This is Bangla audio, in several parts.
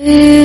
Mm.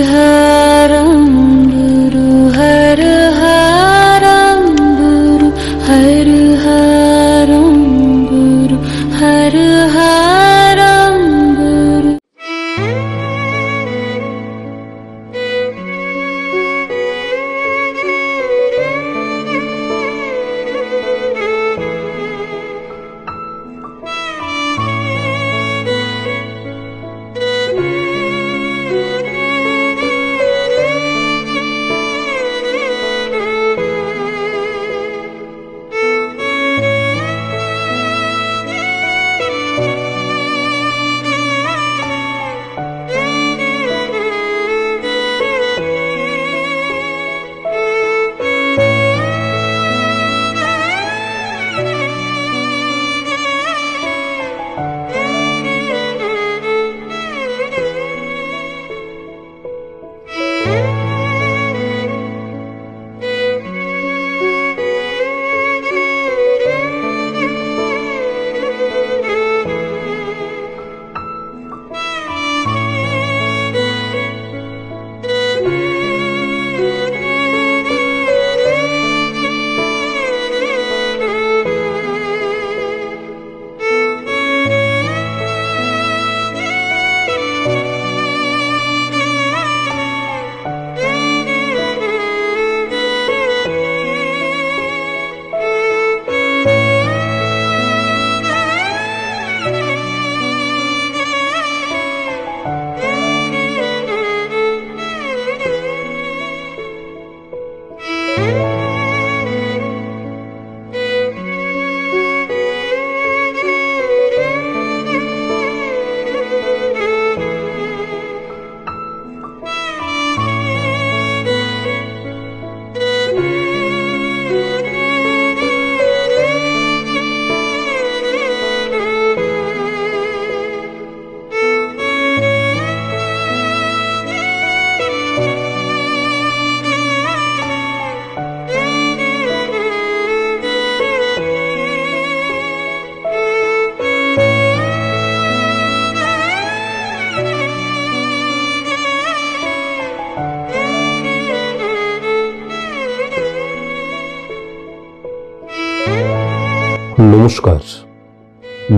নমস্কার।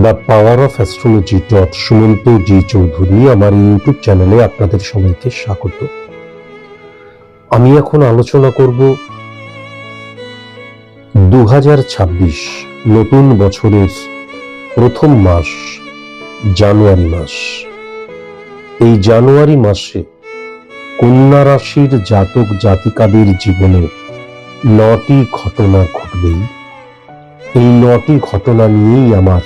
The power of astrology dot Sumanta ji Chowdhury আমার ইউটিউব চ্যানেলে আপনাদের সবাইকে স্বাগত। আমি এখন আলোচনা করব দু হাজার ছাব্বিশ নতুন বছরের প্রথম মাস, জানুয়ারি মাস। এই জানুয়ারি মাসে কন্যা রাশির জাতক জাতিকাদের জীবনে নটি ঘটনা ঘটবেই। এই নটি ঘটনা নিয়েই আমার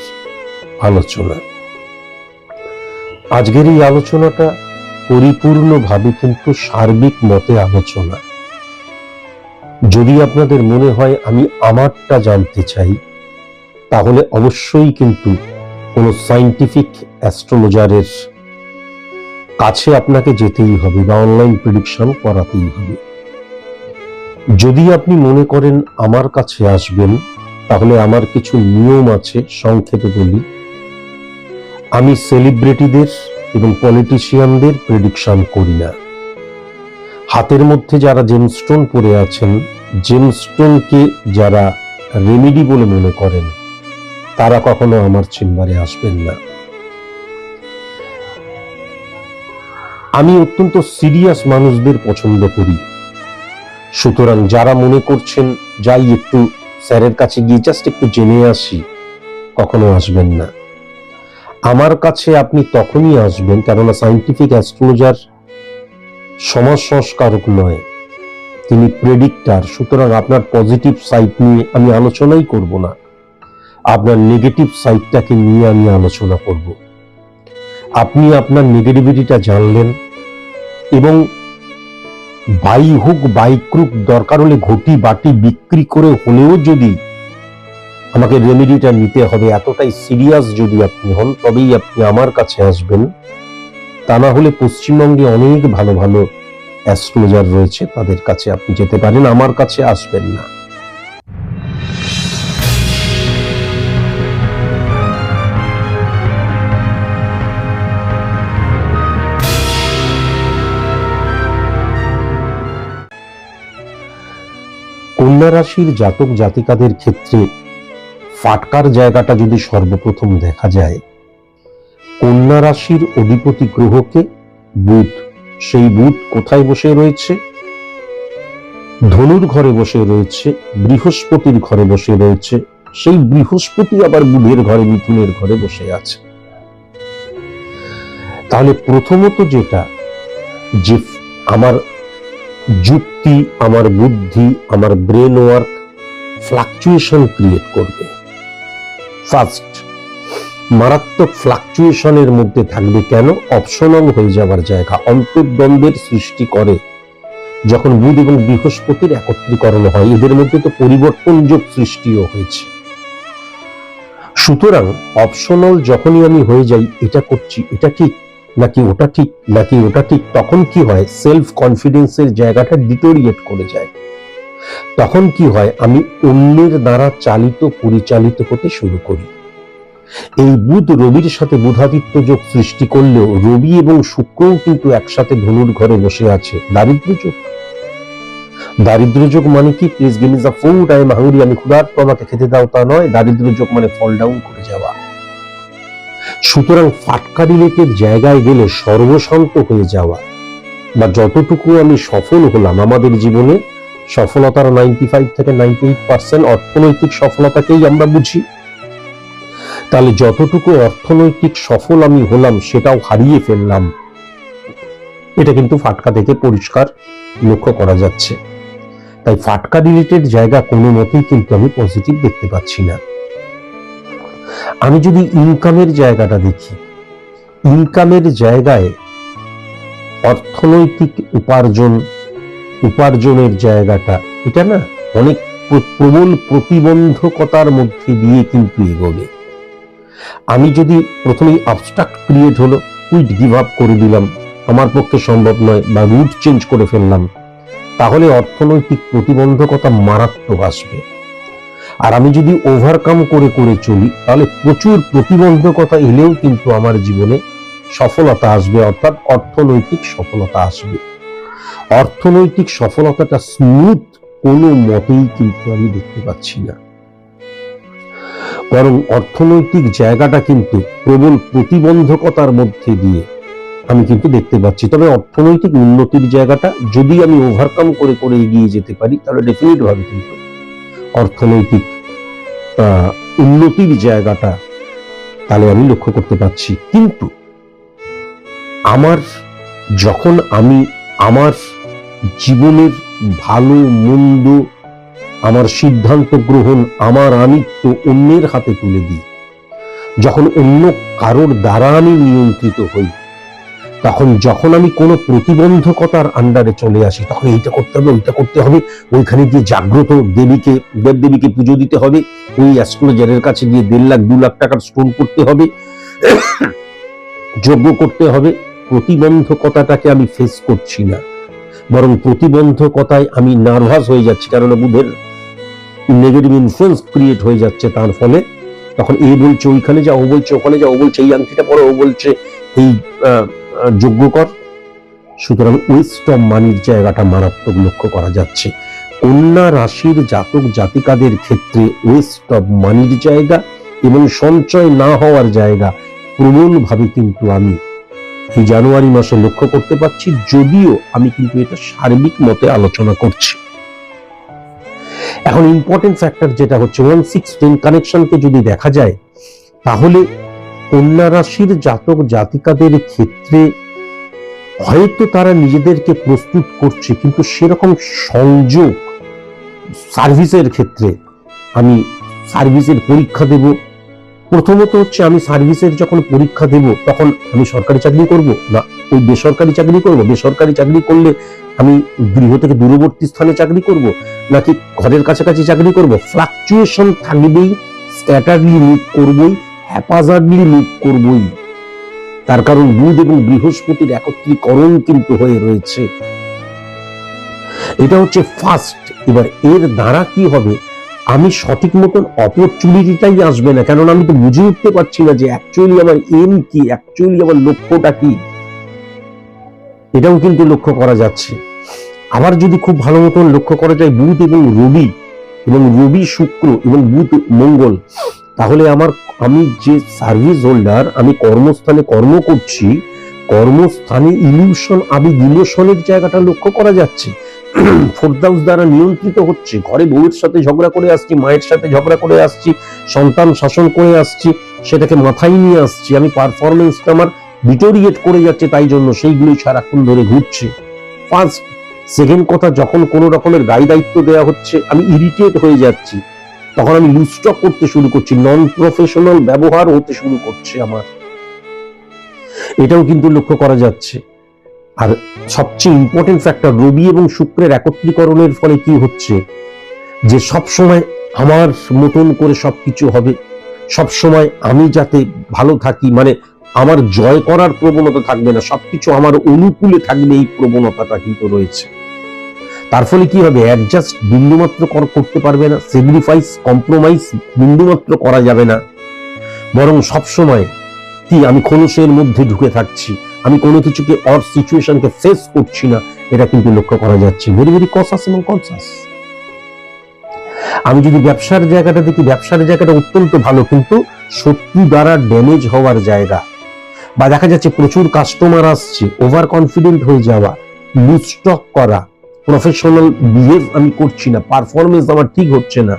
আলোচনা। আজকের এই আলোচনাটা পরিপূর্ণভাবে কিন্তু সার্বিক মতে আলোচনা। যদি আপনাদের মনে হয় আমি আমারটা জানতে চাই, তাহলে অবশ্যই কিন্তু কোনো সাইন্টিফিক অ্যাস্ট্রোলজারের কাছে আপনাকে যেতেই হবে বা অনলাইন প্রেডিকশন করাতেই হবে। যদি আপনি মনে করেন আমার কাছে আসবেন তাহলে আমার কিছু নিয়ম আছে, সংক্ষেপে বলি। আমি সেলিব্রিটিদের এবং পলিটিশিয়ানদের প্রেডিকশন করি না। হাতের মধ্যে যারা জেমস্টোন পরে আছেন জেমস্টোনকে যারা রেমেডি বলে মনে করেন, তারা কখনো আমার চেম্বারে আসবেন না। আমি অত্যন্ত সিরিয়াস মানুষদের পছন্দ করি। সুতরাং যারা মনে করছেন, যাই একটু স্যারের কাছে গিয়ে জাস্ট একটু জেনে আসি, কখনো আসবেন না। আমার কাছে আপনি তখনই আসবেন, কেননা সাইন্টিফিক অ্যাস্ট্রোলজার সমাজ সংস্কারক নয়, তিনি প্রেডিক্টার সুতরাং আপনার পজিটিভ সাইড নিয়ে আমি আলোচনাই করব না। আপনার নেগেটিভ সাইডটাকে নিয়ে আমি আলোচনা করব। আপনি আপনার নেগেটিভিটিটা জানলেন এবং বাই হোক বাই ক্রুক দরকার হলে ঘটি বাটি বিক্রি করে হলেও যদি আমাকে রেমেডিটা নিতে হবে, এতটাই সিরিয়াস যদি আপনি হন, তবেই আপনি আমার কাছে আসবেন। তা না হলে পশ্চিমবঙ্গে অনেক ভালো ভালো অ্যাস্ট্রোলজার রয়েছে, তাদের কাছে আপনি যেতে পারেন, আমার কাছে আসবেন না। কন্যা রাশির জাতক জাতিকাদের ক্ষেত্রে ফাটকার জায়গাটা যদি সর্বপ্রথম দেখা যায়, কন্যা রাশির অধিপতি গ্রহকে বুধ, সেই বুধ কোথায় বসে রয়েছে? ধনুর ঘরে বসে রয়েছে, বৃহস্পতির ঘরে বসে রয়েছে, সেই বৃহস্পতি আবার বুধের ঘরে, মিথুনের ঘরে বসে আছে। তাহলে প্রথমত যেটা, যে আমার যুক্তি আমার বুদ্ধি, আমার ব্রেন ওয়ার্ক ফ্লাকচুয়েশন ক্রিয়েট করবে। ফার্স্ট মারাত্মক ফ্লাকচুয়েশনের মধ্যে থাকবে কেন? অপশনাল হয়ে যাওয়ার জায়গা, অন্তর্দ্বন্দ্বের সৃষ্টি করে। যখন বুধ এবং বৃহস্পতির একত্রীকরণ হয়, এদের মধ্যে তো পরিবর্তন যোগ সৃষ্টিও হয়েছে। সুতরাং অপশনাল যখনই আমি হয়ে যাই, এটা করছি, এটা ঠিক নাকি ওটা ঠিক, নাকি ওটা ঠিক, তখন কি হয়? সেলফ কনফিডেন্সের জায়গাটা ডিটোরিয়েট করে যায়। তখন কি হয়? আমি অন্যের দ্বারা চালিত, পরিচালিত হতে শুরু করি। এই বুধ রবির সাথে বুধাদিত্য যোগ সৃষ্টি করলেও রবি এবং শুক্রও কিন্তু একসাথে ধনুর ঘরে বসে আছে। দারিদ্র যোগ। দারিদ্র যোগ মানে কি? Please give is a food I am hungry, আমি ক্ষুধার্ত, আমাকে খেতে দাও, তা নয়। দারিদ্র যোগ মানে ফল ডাউন করে যাওয়া। সুতরাং ফাটকা রিলেটেড জায়গায় গেলে সর্বশান্ত হয়ে যাওয়া বা যতটুকু আমি সফল হলাম আমাদের জীবনে, সফলতার নাইনটি ফাইভ থেকে নাইনটি এইট পার্সেন্ট অর্থনৈতিক সফলতাকেই আমরা বুঝি। তাহলে যতটুকু অর্থনৈতিক সফল আমি হলাম সেটাও হারিয়ে ফেললাম। এটা কিন্তু ফাটকা থেকে পরিষ্কার লক্ষ্য করা যাচ্ছে। তাই ফাটকা রিলেটেড জায়গা কোনো মতেই কিন্তু আমি পজিটিভ দেখতে পাচ্ছি না। আমি যদি ইনকামের জায়গাটা দেখি, ইনকামের জায়গায় অর্থনৈতিক উপার্জন, উপার্জনের জায়গাটা, এটা না অনেক প্রবল প্রতিবন্ধকতার মধ্যে দিয়ে কিন্তু এগোবে। আমি যদি প্রথমেই আবস্ট্রাক্ট ক্রিয়েট হলো কুইট গিভ আপ করে দিলাম, আমার পক্ষে সম্ভব নয় বা রুট চেঞ্জ করে ফেললাম, তাহলে অর্থনৈতিক প্রতিবন্ধকতা মারাত্মক আসবে। আর আমি যদি ওভারকাম করে করে চলি, তাহলে প্রচুর প্রতিবন্ধকতা এলেও কিন্তু আমার জীবনে সফলতা আসবে, অর্থাৎ অর্থনৈতিক সফলতা আসবে। অর্থনৈতিক সফলতাটা স্মুথ কোনো মতেই কিন্তু আমি দেখতে পাচ্ছি না। বরং অর্থনৈতিক জায়গাটা কিন্তু প্রবল প্রতিবন্ধকতার মধ্যে দিয়ে আমি কিন্তু দেখতে পাচ্ছি। তবে অর্থনৈতিক উন্নতির জায়গাটা যদি আমি ওভারকাম করে করে এগিয়ে যেতে পারি, তাহলে ডেফিনেট ভাবে কিন্তু অর্থনৈতিক উন্নতির জায়গাটা তাহলে আমি লক্ষ্য করতে পারছি। কিন্তু আমার যখন আমি আমার জীবনের ভালো, মন্দ, আমার সিদ্ধান্ত গ্রহণ, আমার আমিত্ব অন্যের হাতে তুলে দিই, যখন অন্য কারোর দ্বারা আমি নিয়ন্ত্রিত হই তখন যখন আমি কোনো প্রতিবন্ধকতার আন্ডারে চলে আসি, তখন এইটা করতে হবে, ওইটা করতে হবে। ওইখানে গিয়ে জাগ্রত দেবীকে, দেবদেবীকে পুজো দিতে হবে। ওই অ্যাস্ট্রোলজারের কাছে গিয়ে দেড় লাখ, দু লাখ টাকার স্টোন করতে হবে। যজ্ঞ করতে হবে। প্রতিবন্ধকতাটাকে আমি ফেস করছি না। বরং প্রতিবন্ধকতায় আমি নার্ভাস হয়ে যাচ্ছি। কারণ বুধের নেগেটিভ ইনফ্লুয়েন্স ক্রিয়েট হয়ে যাচ্ছে তার ফলে। তখন এ বলছে, ওইখানে যা ও বলছে, ওখানে যা ও বলছে, এই আংটিটা পরে, ও বলছে, এই আহ, আহ, কর। সুতরাং অফ মানির জায়গাটা মারাত্মক লক্ষ্য করা যাচ্ছে। কন্যা রাশির জাতক জাতিকাদের ক্ষেত্রে ওয়েস্ট অফ মানির জায়গা এবং সঞ্চয় না হওয়ার জায়গা প্রবলভাবে কিন্তু আমি এই জানুয়ারি মাসে লক্ষ্য করতে পারছি যদিও আমি কিন্তু এটা সার্বিক মতে আলোচনা করছি। এখন ইম্পর্টেন্ট ফ্যাক্টর যেটা হচ্ছে ওয়ান সিক্স টেন কানেকশনকে যদি দেখা যায় তাহলে কন্যা রাশির জাতক জাতিকাদের ক্ষেত্রে হয়তো তারা নিজেদেরকে প্রস্তুত করছে, কিন্তু সেরকম সংযোগ সার্ভিসের ক্ষেত্রে আমি সার্ভিসের পরীক্ষা দেব। প্রথমত হচ্ছে আমি সার্ভিসের যখন পরীক্ষা দেব, তখন আমি সরকারি চাকরি করব না, ওই বেসরকারি চাকরি করব? বেসরকারি চাকরি করলে আমি গৃহ থেকে দূরবর্তী স্থানে চাকরি করব নাকি ঘরের কাছাকাছি চাকরি করব? ফ্লাকচুয়েশন থাকবেই স্ক্যাটারলি মুভ করবই। হ্যাপাজার্ডলি মুভ করবই। তার কারণ বুধ এবং বৃহস্পতির একত্রীকরণ কিন্তু হয়ে রয়েছে। এটা হচ্ছে ফার্স্ট এবার এর দ্বারা কি হবে? আমি সঠিক মতন অপরচুনিটিটাই আসবে না, কেননা আমি তো বুঝে উঠতে পারছি না যে অ্যাকচুয়ালি আমার এম কি অ্যাকচুয়ালি আমার লক্ষ্যটা কি। এটাও কিন্তু লক্ষ্য করা যাচ্ছে। আবার যদি খুব ভালো মতন লক্ষ্য করা যায়, বুধ এবং রবি এবং রবি শুক্র এবং বুধ মঙ্গল তাহলে আমার, আমি যে সার্ভিস হোল্ডার আমি কর্মস্থানে কর্ম করছি, কর্মস্থানে ইলিউশন আবেগ ইমোশনের জায়গাটা লক্ষ্য করা যাচ্ছে। ফোর্থ হাউস দ্বারা নিয়ন্ত্রিত হচ্ছে। ঘরে বউয়ের সাথে ঝগড়া করে আসছি, মায়ের সাথে ঝগড়া করে আসছি, সন্তান শাসন করে আসছি, সেটাকে মাথায় নিয়ে আসছি। আমি পারফরমেন্সটা আমার ডিটোরিয়েট করে যাচ্ছে তাই জন্য সেইগুলোই সারাক্ষণ ধরে ঘুরছে। ফার্স্ট সেকেন্ড কথা, যখন কোনো রকমের দায়ী দায়িত্ব দেওয়া হচ্ছে, আমি ইরিটেট হয়ে যাচ্ছি। তখন আমি লুস্টক করতে শুরু করছি নন প্রফেশনাল ব্যবহার হতে শুরু করছে আমার। এটাও কিন্তু লক্ষ্য করা যাচ্ছে। আর সবচেয়ে ইম্পর্টেন্ট ফ্যাক্টর রবি এবং শুক্রের একত্রীকরণের ফলে কি হচ্ছে? যে সব সময় আমার মতন করে সবকিছু হবে সব সময় আমি যাতে ভালো থাকি মানে আমার জয় করার প্রবণতা থাকবে না, সবকিছু আমার অনুকূলে থাকবে, এই প্রবণতাটা কিন্তু রয়েছে। তার ফলে কি হবে? অ্যাডজাস্ট বিন্দুমাত্র কর- করতে পারবে না সেগ্রিফাইস কম্প্রোমাইজ বিন্দুমাত্র করা যাবে না। বরং সব সময় কি, আমি খোলসের মধ্যে ঢুকে থাকছি, আমি কোনো কিছুকে অর সিচুয়েশনকে ফেস করছি না, এটা কিন্তু লক্ষ্য করা যাচ্ছে। ভেরি ভেরি কনসাস এবং কনসাস আমি যদি ব্যবসার জায়গাটা দেখি, ব্যবসার জায়গাটা অত্যন্ত ভালো, কিন্তু শত্রু দ্বারা ড্যামেজ হওয়ার জায়গা। বা দেখা যাচ্ছে প্রচুর কাস্টমার আসছে ওভার কনফিডেন্ট হয়ে যাওয়া লুজ স্টক করা। প্রফেশনাল বিহেভ আমি করছি না পারফরমেন্স আমার ঠিক হচ্ছে না।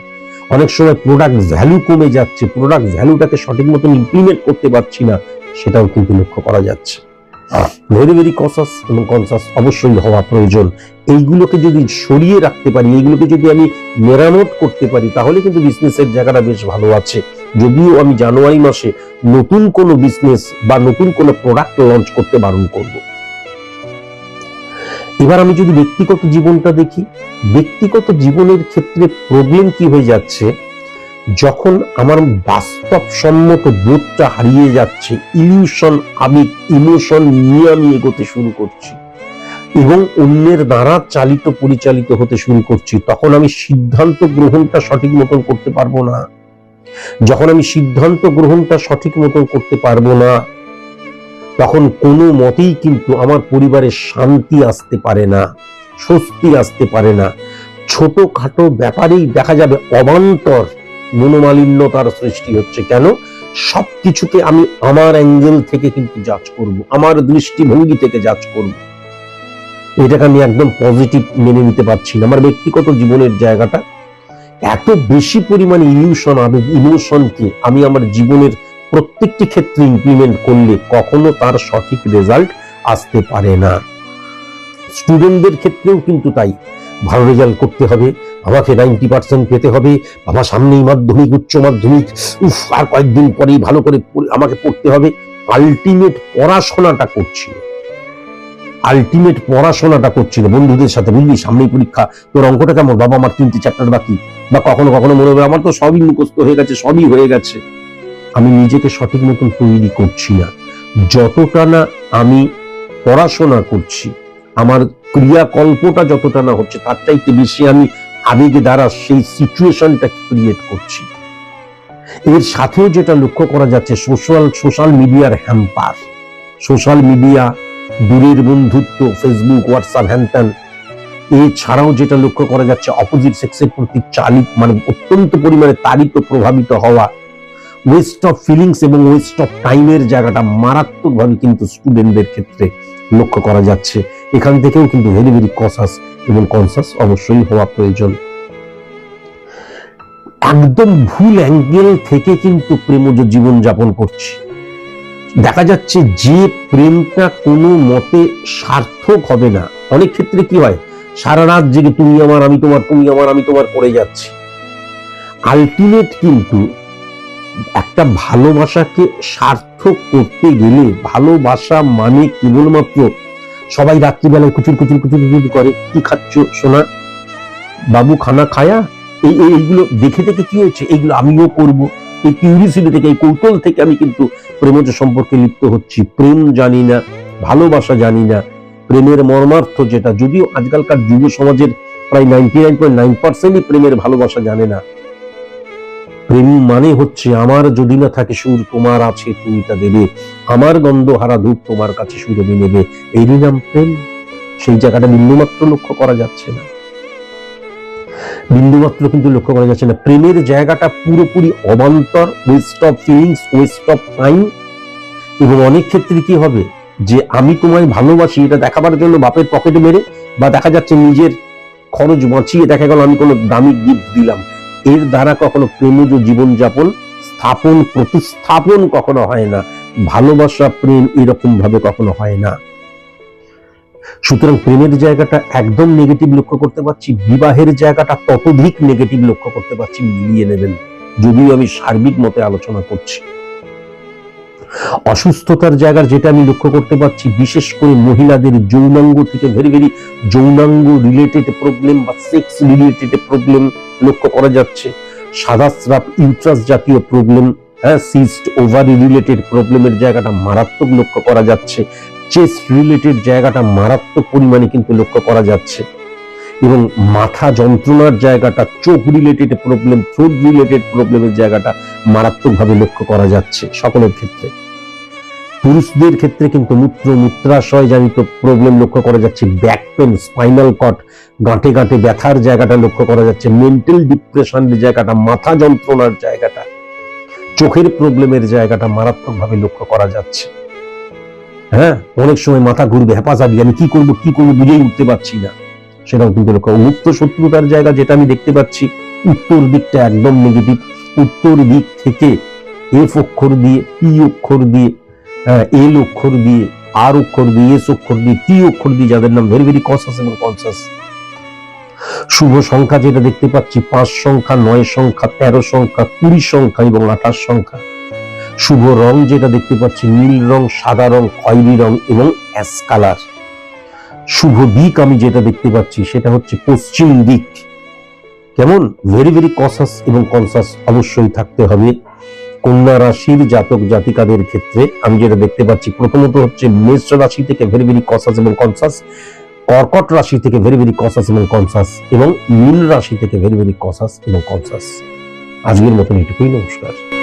অনেক সময় প্রোডাক্ট ভ্যালু কমে যাচ্ছে প্রোডাক্ট ভ্যালুটাকে সঠিক মতন ইমপ্লিমেন্ট করতে পারছি না, সেটাও কিন্তু লক্ষ্য করা যাচ্ছে। ভেরি ভেরি কনসাস এবং কনসাস অবশ্যই হওয়া প্রয়োজন। এইগুলোকে যদি সরিয়ে রাখতে পারি, এইগুলোকে যদি আমি মেরামত করতে পারি, তাহলে কিন্তু বিজনেসের জায়গাটা বেশ ভালো আছে। যদিও আমি জানুয়ারি মাসে নতুন কোনো বিজনেস বা নতুন কোনো প্রোডাক্ট লঞ্চ করতে বারণ করব। এবার আমি যদি ব্যক্তিগত জীবনটা দেখি, ব্যক্তিগত জীবনের ক্ষেত্রে প্রবলেম কি হয়ে যাচ্ছে? যখন আমার বাস্তবসম্মত বোধটা হারিয়ে যাচ্ছে ইলিউশন আবেগ ইমোশন নিয়ে আমি এগোতে শুরু করছি এবং অন্যের দ্বারা চালিত পরিচালিত হতে শুরু করছি, তখন আমি সিদ্ধান্ত গ্রহণটা সঠিক মতন করতে পারব না। যখন আমি সিদ্ধান্ত গ্রহণটা সঠিক মতন করতে পারব না তখন কোনো মতেই কিন্তু আমার পরিবারে শান্তি আসতে পারে না, স্বস্তি আসতে পারে না। ছোটখাটো ব্যাপারেই দেখা যাবে অবান্তর মনোমালিন্যতার সৃষ্টি হচ্ছে। কেন? সবকিছুকে আমি আমার অ্যাঙ্গেল থেকে কিন্তু জাজ করব, আমার দৃষ্টিভঙ্গি থেকে জাজ করব। এটাকে আমি একদম পজিটিভ মেনে নিতে পারছি না। আমার ব্যক্তিগত জীবনের জায়গাটা, এত বেশি পরিমাণে ইলিউশন, আবেগ, ইমোশনকে আমি আমার জীবনের প্রত্যেকটি ক্ষেত্রে ইমপ্লিমেন্ট করলে কখনো তার সঠিক রেজাল্ট আসতে পারে না। স্টুডেন্টদের ক্ষেত্রেও কিন্তু তাই। ভালো রেজাল্ট করতে হবে, আমাকে নাইনটি পার্সেন্ট পেতে হবে বাবা সামনেই মাধ্যমিক, উচ্চ মাধ্যমিক, উফ, আর কয়েকদিন পরেই ভালো করে আমাকে পড়তে হবে। আলটিমেট পড়াশোনাটা করছি আলটিমেট পড়াশোনাটা করছিল। বন্ধুদের সাথে বুঝলি সামনেই পরীক্ষা, তোর অঙ্কটা কেমন? বাবা আমার তিনটে চ্যাপ্টার বাকি? বা কখনো কখনো মনে হবে, আমার তো সবই মুখস্থ হয়ে গেছে, সবই হয়ে গেছে। আমি নিজেকে সঠিক মতন তৈরি করছি না। যতটা না আমি পড়াশোনা করছি, আমার ক্রিয়াকল্পটা যতটা না হচ্ছে, তার চাইতে বেশি আমি আবেগে দ্বারা সেই সিচুয়েশনটা ক্রিয়েট করছি। এর সাথেও যেটা লক্ষ্য করা যাচ্ছে সোশ্যাল সোশ্যাল মিডিয়ার হ্যাম্পার সোশ্যাল মিডিয়া দূরের বন্ধুত্ব ফেসবুক হোয়াটসঅ্যাপ হ্যানত্যান এছাড়াও যেটা লক্ষ্য করা যাচ্ছে অপোজিট সেক্সের প্রতি চালিত মানে অত্যন্ত পরিমাণে তাড়িত প্রভাবিত হওয়া ওয়েস্ট অফ ফিলিংস এবং ওয়েস্ট অফ টাইমের জায়গাটা মারাত্মকভাবে কিন্তু স্টুডেন্টদের ক্ষেত্রে লক্ষ্য করা যাচ্ছে। এখান থেকেও কিন্তু ভেরি ভেরি কসাস এবং কনসাস অবশ্যই হওয়া প্রয়োজন। একদম ভুল অ্যাঙ্গেল থেকে কিন্তু প্রেমজ জীবন যাপন করছি। দেখা যাচ্ছে যে প্রেমটা কোনো মতে সার্থক হবে না। অনেক ক্ষেত্রে কি হয়? সারা রাত জেগে তুমি আমার, আমি তোমার, তুমি আমার, আমি তোমার করে যাচ্ছি। আলটিমেট কিন্তু একটা ভালোবাসাকে সার্থক করতে গেলে ভালোবাসা মানে কেবলমাত্র সবাই রাত্রিবেলায় কুচুর কুচুর কুচুর কুচুর করে, কি খাচ্ছ সোনা? বাবু খানা খায়া? এই, এই- এইগুলো দেখে দেখে কি হয়েছে? এইগুলো আমিও করব। এই কিউরিসিটি থেকে, এই কৌতূহল থেকে আমি কিন্তু প্রেমজ সম্পর্কে লিপ্ত হচ্ছি। প্রেম জানি না, ভালোবাসা জানি না। প্রেমের মর্মার্থ যেটা, যদিও আজকালকার যুব সমাজের প্রায় নাইনটি নাইন পয়েন্ট নাইন পার্সেন্টই প্রেমের ভালোবাসা জানে না। প্রেম মানে হচ্ছে আমার যদি না থাকে সুর, তোমার আছে তুমি তা দেবে। আমার গন্ধ হারা ধূপ তোমার কাছে সুরবি নেবে এই নাম প্রেম, সেই জায়গাটা বিন্দুমাত্র লক্ষ্য করা যাচ্ছে না। বিন্দুমাত্র কিন্তু লক্ষ্য করা যাচ্ছে না। প্রেমের জায়গাটা পুরোপুরি অবান্তর waste of feelings waste of time এবং অনেক ক্ষেত্রে কি হবে? যে আমি তোমায় ভালোবাসি, এটা দেখাবার জন্য বাপের পকেটে মেরে, বা দেখা যাচ্ছে নিজের খরচ বাঁচিয়ে দেখা গেল আমি কোনো দামি গিফট দিলাম। এর দ্বারা কখনো প্রেমজ জীবনযাপন, স্থাপন, প্রতিস্থাপন কখনো হয় না। ভালোবাসা, প্রেম এরকম ভাবে কখনো হয় না। সুতরাং প্রেমের জায়গাটা একদম নেগেটিভ লক্ষ্য করতে পারছি, বিবাহের জায়গাটা ততোধিক নেগেটিভ লক্ষ্য করতে পারছি, মিলিয়ে নেবেন। যদিও আমি সার্বিক মতে আলোচনা করছি। অসুস্থতার জায়গার যেটা আমি লক্ষ্য করতে পারছি, বিশেষ করে মহিলাদের যৌনাঙ্গ থেকে ভেরি ভেরি যৌনাঙ্গ রিলেটেড প্রবলেম বা সেক্স রিলেটেড প্রবলেম লক্ষ্য করা যাচ্ছে। সাদা স্রাব ইউট্রাস জাতীয় প্রবলেম হ্যাঁ সিস্ট ওভারি রিলেটেড প্রবলেমের জায়গাটা মারাত্মক লক্ষ্য করা যাচ্ছে। চেস্ট রিলেটেড জায়গাটা মারাত্মক পরিমাণে কিন্তু লক্ষ্য করা যাচ্ছে। এবং মাথা যন্ত্রণার জায়গাটা, চোখ রিলেটেড প্রবলেম থ্রোট রিলেটেড প্রবলেমের জায়গাটা মারাত্মকভাবে লক্ষ্য করা যাচ্ছে সকলের ক্ষেত্রে। পুরুষদের ক্ষেত্রে কিন্তু মূত্র, মূত্রাশয় জনিত প্রবলেম লক্ষ্য করা যাচ্ছে। ব্যাক পেন স্পাইনাল কট গাঁটে গাঁটে ব্যথার জায়গাটা লক্ষ্য করা যাচ্ছে। মেন্টাল ডিপ্রেশনের জায়গাটা, মাথা যন্ত্রণার জায়গাটা, চোখের প্রবলেমের জায়গাটা মারাত্মকভাবে লক্ষ্য করা যাচ্ছে। হ্যাঁ অনেক সময় মাথা ঘুরবে হ্যাপাজাবি আমি কি করব, কি করব, বুঝেই উঠতে পারছি না। সেটাও কিন্তু লক্ষ্য মুক্ত শত্রুতার জায়গা যেটা আমি দেখতে পাচ্ছি উত্তর দিকটা একদম নেগেটিভ উত্তর দিক থেকে এফ অক্ষর দিয়ে পি অক্ষর দিয়ে হ্যাঁ, এল অক্ষর দিয়ে আর অক্ষর দিয়ে এস অক্ষর দিয়ে টি অক্ষর দিয়ে যাদের নাম ভেরি ভেরি কনসাস এবং কনসাস শুভ সংখ্যা যেটা দেখতে পাচ্ছি পাঁচ সংখ্যা নয় সংখ্যা তেরো সংখ্যা কুড়ি সংখ্যা এবং আঠাশ সংখ্যা। শুভ রং যেটা দেখতে পাচ্ছি নীল রং সাদা রং খয়েরি রং এবং অ্যাশ কালার শুভ দিক আমি যেটা দেখতে পাচ্ছি, সেটা হচ্ছে পশ্চিম দিক। কেমন? ভেরি ভেরি কনসাস এবং কনসাস অবশ্যই থাকতে হবে। কন্যা রাশির জাতক জাতিকাদের ক্ষেত্রে আমি যেটা দেখতে পাচ্ছি, প্রথমত হচ্ছে মেষ রাশি থেকে ভেরি ভেরি কনসাস এবং কনসাস কর্কট রাশি থেকে ভেরি ভেরি কনসাস এবং কনসাস এবং নীল রাশি থেকে ভেরি ভেরি কনসাস এবং কনসাস আজকের মতন এটুকুই, নমস্কার।